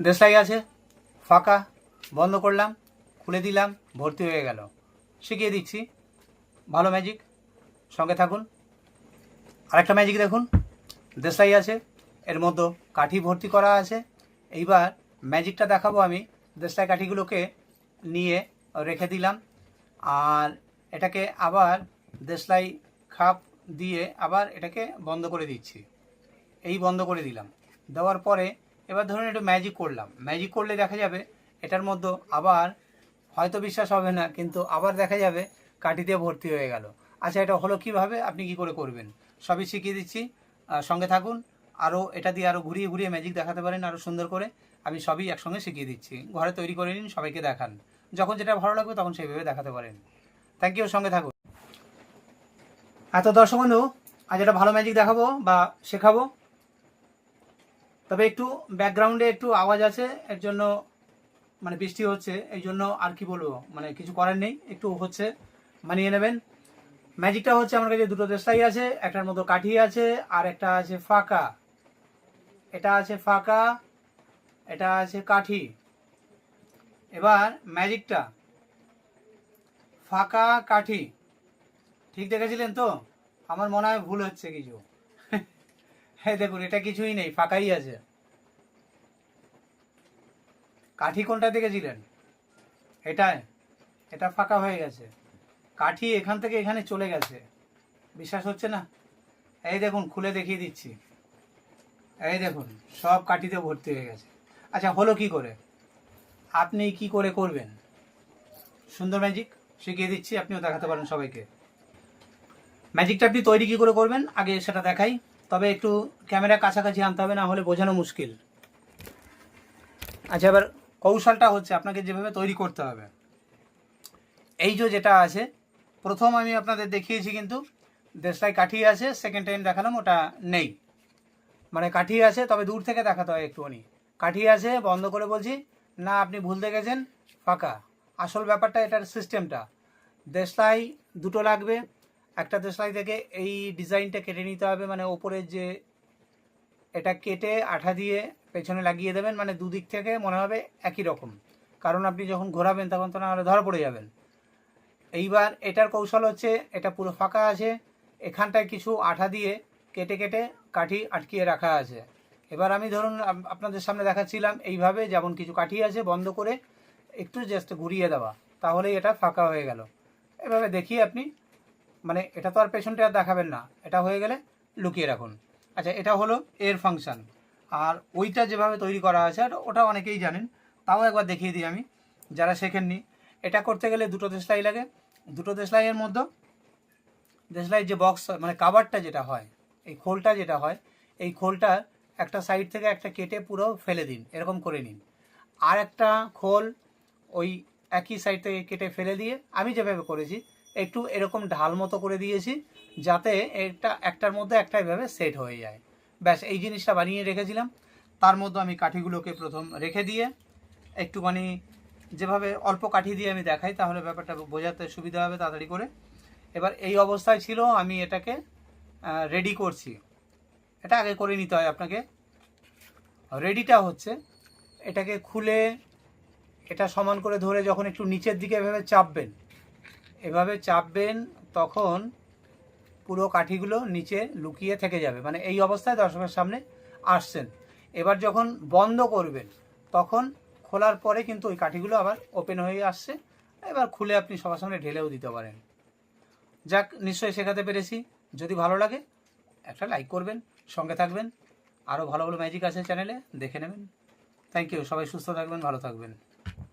দেশলাই আছে। ফাঁকা, বন্ধ করলাম, খুলে দিলাম, ভর্তি হয়ে গেল। শিখিয়ে দিচ্ছি। ভালো ম্যাজিক সঙ্গে থাকুন। আরেকটা ম্যাজিক দেখুন। দেশলাই আছে। এর মধ্যে কাঠি ভর্তি করা আছে। এইবার ম্যাজিকটা দেখাবো আমি। দেশলাই কাঠিগুলোকে নিয়ে রেখে দিলাম। আর এটাকে আবার দেশলাই খাপ দিয়ে আবার এটাকে বন্ধ করে দিচ্ছি। এই বন্ধ করে দিলাম। দেওয়ার পরে এবার ধরুন একটু ম্যাজিক করলাম। ম্যাজিক করলে দেখা যাবে এটার মধ্যে আবার হয়তো বিশ্বাস হবে না, কিন্তু আবার দেখা যাবে কাঠিতে ভর্তি হয়ে গেল। আচ্ছা এটা হলো কীভাবে? আপনি কি করে করবেন? সবই শিখিয়ে দিচ্ছি। সঙ্গে থাকুন। আরও এটা দিয়ে আরও ঘুরিয়ে ঘুরিয়ে ম্যাজিক দেখাতে পারেন আরও সুন্দর করে। আমি সবই একসঙ্গে শিখিয়ে দিচ্ছি। ঘরে তৈরি করে নিন, সবাইকে দেখান। যখন যেটা ভালো লাগবে তখন সেইভাবে দেখাতে পারেন। থ্যাংক ইউ সঙ্গে থাকুন। এত দর্শক বন্ধু, আজ একটা ভালো ম্যাজিক দেখাবো বা শেখাবো। তবে একটু ব্যাকগ্রাউন্ডে একটু আওয়াজ আছে, এর জন্য মানে বৃষ্টি হচ্ছে, এই জন্য আর কি বলব মানে কিছু করার নেই, একটু হচ্ছে মানিয়ে নেবেন। ম্যাজিকটা হচ্ছে আমার কাছে দুটো দেশলাই আছে, একটার মতো কাঠি আছে, আর একটা আছে ফাঁকা। এটা আছে ফাঁকা, এটা আছে কাঠি। এবার ম্যাজিকটা ফাঁকা কাঠি। ঠিক দেখেছিলেন তো? আমার মনে হয় ভুল হচ্ছে কিছু। হ্যাঁ দেখুন, এটা কিছুই নেই, ফাঁকাই আছে। কাঠি কোনটা দেখেছিলেন? এটাই, এটা ফাঁকা হয়ে গেছে। কাঠি এখান থেকে এখানে চলে গেছে। বিশ্বাস হচ্ছে না? এই দেখুন, খুলে দেখিয়ে দিচ্ছি। এই দেখুন, সব কাঠিতে ভর্তি হয়ে গেছে। আচ্ছা হলো কি করে? আপনি কি করে করবেন? সুন্দর ম্যাজিক, শিখিয়ে দিচ্ছি, আপনিও দেখাতে পারেন সবাইকে। ম্যাজিকটা আপনি তৈরি কি করে করবেন? আগে সেটা দেখাই। তবে একটু ক্যামেরা কাছাকাছি আনতে হবে, না হলে বোঝানো মুশকিল। আচ্ছা এবার কৌশলটা হচ্ছে আপনাকে যেভাবে তৈরি করতে হবে। এই যে যেটা আছে, প্রথম আমি আপনাদের দেখিয়েছি কিন্তু দেশলাই কাঠি আছে সেকেন্ড টাইম দেখালাম, ওটা নেই। মানে কাঠি আছে, তবে দূর থেকে দেখাতে হয় একটুখানি। কাঠি আছে, বন্ধ করে বলছি, না, আপনি ভুল দেখেছেন ফাঁকা। আসল ব্যাপারটা এটার সিস্টেমটা দেশলাই দুটো লাগবে একটা দেশলাই থেকে এই ডিজাইনটা কেটে নিতে হবে মানে ওপরের যে এটা কেটে আঠা দিয়ে পেছনে লাগিয়ে দেবেন মানে দুদিক থেকে মনে হবে একই রকম। কারণ আপনি যখন ঘোরাবেন তখন তো না হলে ধরা পড়ে যাবেন। এইবার এটার কৌশল হচ্ছে, এটা পুরো ফাঁকা আছে, এখানটায় কিছু আঠা দিয়ে কেটে কেটে কাঠি আটকিয়ে রাখা আছে। এবার আমি ধরুন আপনাদের সামনে দেখাচ্ছিলাম, এইভাবে যেমন কিছু কাঠি আছে বন্ধ করে একটু জাস্ট ঘুরিয়ে দেওয়া, তাহলেই এটা ফাঁকা হয়ে গেল। এভাবে দেখিয়ে আপনি মানে এটা তো আর পেছনটা আর দেখাবেন না। এটা হয়ে গেলে লুকিয়ে রাখুন। আচ্ছা এটা হলো এর ফাংশন আর ওইটা যেভাবে তৈরি করা আছে ওটা অনেকেই জানেন, তাও একবার দেখিয়ে দিই আমি, যারা শেখেননি। এটা করতে গেলে দুটো দেশলাই লাগে। দুটো দেশলাইয়ের মধ্যে, দেশলাইয়ের যে বক্স মানে কাভারটা যেটা হয়, এই খোলটা যেটা হয়, এই খোলটা একটা সাইড থেকে একটা কেটে পুরো ফেলে দিন, এরকম করে নিন। আর একটা খোল ওই একই সাইড থেকে কেটে ফেলে দিয়ে, আমি যেভাবে করেছি একটু এরকম ঢাল মতো করে দিয়েছি, যাতে এটা একটার মধ্যে একটা এভাবে সেট হয়ে যায়। ব্যাস, এই জিনিসটা বানিয়ে রেখেছিলাম। তার মধ্যে আমি কাঠিগুলোকে প্রথম রেখে দিয়ে একটুখানি যেভাবে অল্প কাঠি দিয়ে আমি দেখাই, তাহলে ব্যাপারটা বোঝাতে সুবিধা হবে তাড়াতাড়ি করে। এবার এই অবস্থায় ছিল, আমি এটাকে রেডি করছি। এটা আগে করে নিতে হয় আপনাকে। রেডিটা হচ্ছে, এটাকে খুলে, এটা সমান করে ধরে যখন একটু নিচের দিকে এভাবে চাপবেন এভাবে চাপবেন, তখন পুরো কাঠিগুলো নিচে লুকিয়ে থেকে যাবে। মানে এই অবস্থায় দর্শকের সামনে আসছেন। এবার যখন বন্ধ করবেন, তখন খোলার পরে কিন্তু ওই কাঠিগুলো আবার ওপেন হয়ে আসছে। এবার খুলে আপনি সবার সামনে ঢেলেও দিতে পারেন। যাক, নিশ্চয়ই শেখাতে পেরেছি। যদি ভালো লাগে, একটা লাইক করবেন, সঙ্গে থাকবেন। আরও ভালো ভালো ম্যাজিক আছে চ্যানেলে দেখে নেবেন। থ্যাংক ইউ সবাই সুস্থ থাকবেন, ভালো থাকবেন।